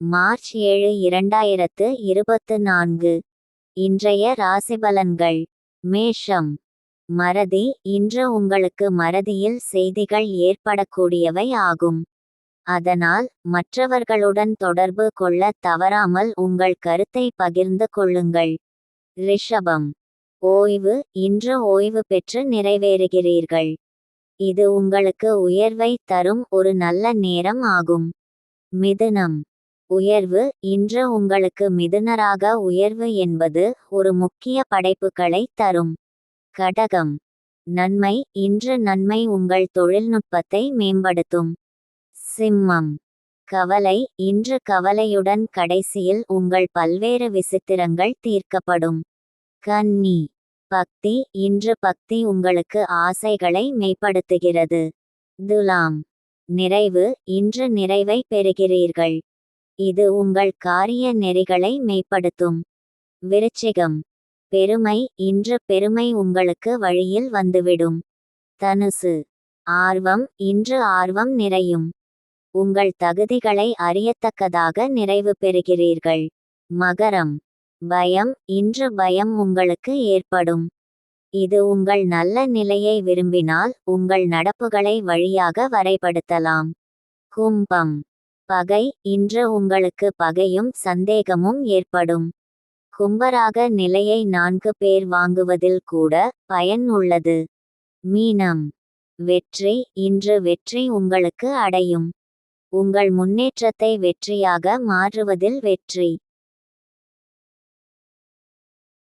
March ஏழு இரண்டாயிரத்து இருபத்து நான்கு. இன்றைய ராசிபலன்கள். மேஷம். மறதி இன்று உங்களுக்கு மறதியில் செய்திகள் ஏற்படக்கூடியவை ஆகும். அதனால் மற்றவர்களுடன் தொடர்பு கொள்ள தவறாமல் உங்கள் கருத்தை பகிர்ந்து கொள்ளுங்கள். ரிஷபம். ஓய்வு இன்று ஓய்வு பெற்று நிறைவேறுகிறீர்கள். இது உங்களுக்கு உயர்வை தரும் ஒரு நல்ல நேரம் ஆகும். மிதுனம். உயர்வு இன்று உங்களுக்கு மிதுனராக உயர்வு என்பது ஒரு முக்கிய படைப்புகளை தரும். கடகம். நன்மை இன்று நன்மை உங்கள் தொழில்நுட்பத்தை மேம்படுத்தும். சிம்மம். கவலை இன்று கவலையுடன் கடைசியில் உங்கள் பல்வேறு விசித்திரங்கள் தீர்க்கப்படும். கன்னி. பக்தி இன்று பக்தி உங்களுக்கு ஆசைகளை மேம்படுத்துகிறது. துலாம். நிறைவு இன்று நிறைவை பெறுகிறீர்கள். இது உங்கள் காரிய நெறிகளை மேம்படுத்தும். விருச்சிகம். பெருமை இன்று பெருமை உங்களுக்கு வழியில் வந்துவிடும். தனுசு. ஆர்வம் இன்று ஆர்வம் நிறையும். உங்கள் தகுதிகளை அறியத்தக்கதாக நிறைவு பெறுகிறீர்கள். மகரம். பயம் இன்று பயம் உங்களுக்கு ஏற்படும். இது உங்கள் நல்ல நிலையை விரும்பினால் உங்கள் நடப்புகளை வழியாக வரைபடுத்தலாம். கும்பம். பகை இன்று உங்களுக்கு பகையும் சந்தேகமும் ஏற்படும். கும்பராக நிலையை நான்கு பேர் வாங்குவதில் கூட பயன் உள்ளது. மீனம். வெற்றி இன்று வெற்றி உங்களுக்கு அடையும். உங்கள் முன்னேற்றத்தை வெற்றியாக மாற்றுவதில் வெற்றி.